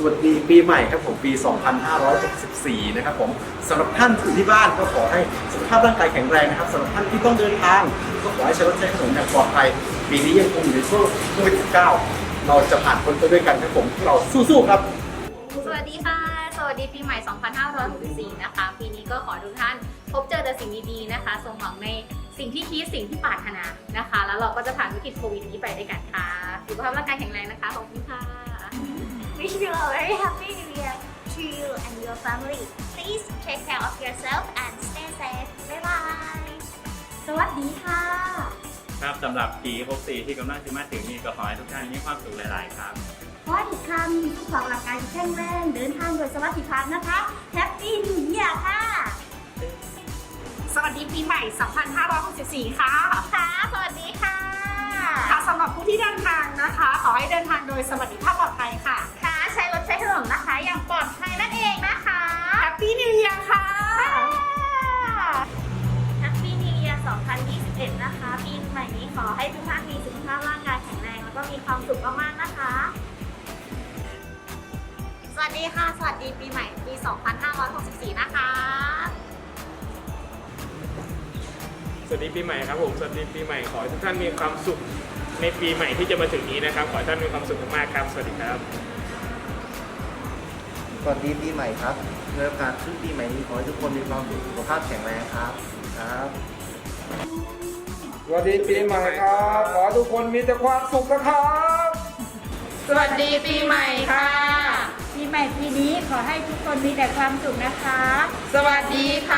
สวัสดีปีใหม่ครับผมปี 2564 นะครับผมสำหรับท่านที่อยู่ที่บ้านก็ขอให้สุขภาพร่างกายแข็งแรงนะครับสำหรับท่านที่ต้องเดินทาง ก็ขอให้ใช้รถใช้ถนนอย่างปลอดภัยปีนี้ยังคงอยู่ในช่วงโควิด19เราจะผ่านพ้นไปด้วยกันครับผมพวกเราสู้ๆครับ สวัสดีค่ะ สวัสดีปีใหม่ 2564 นะคะ ปีนี้ก็ขอทุกท่าน พบเจอแต่สิ่งดีๆ นะคะสมหวังในสิ่งที่คิดสิ่งที่ปรารถนานะคะ แล้วเราก็จะผ่านวิกฤตโควิดนี้ไปด้วยกันค่ะสุขภาพร่างกายแข็งแรงนะคะ ขอบคุณค่ะ Wish you a very happy new year to you and your family. Please take care of yourself and stay safe. Bye bye. สวัสดีค่ะ ครับสำหรับปี64ที่กำลังจะมาถึงนี้ก็ขอให้ทุกท่านมีความสุขหลาย ๆ ครับ ขอให้ทุกท่านมีสุขภาพร่างกายที่แข็งแรงเดินทางโดยสวัสดิภาพนะคะ Happy New Year ค่ะ สวัสดีปีใหม่ 2564 ค่ะ ค่ะ สวัสดีค่ะ ค่ะสำหรับผู้ที่เดินทางนะคะ ขอให้เดินทางโดยสวัสดิภาพ สวัสดีค่ะ สวัสดีปีใหม่ปี 2564 นะคะ สวัสดีปีใหม่ครับผม สวัสดีปีใหม่ขอให้ทุกท่านมีความสุขในปีใหม่ที่จะมาถึงนี้นะครับ ขอให้ท่านมีความสุขมากๆครับ สวัสดีครับ สวัสดีปีใหม่ครับในโอกาสขึ้นปีใหม่นี้ขอให้ทุกคนมีความสุขสุขภาพแข็งแรงครับครับ สวัสดีปีใหม่ครับ ขอให้ทุกคนมีแต่ความสุขนะครับ สวัสดีปีใหม่ค่ะปีใหม่ปีนี้ขอ ให้ทุกคนมีแต่ความสุขนะคะ สวัสดีค่ะ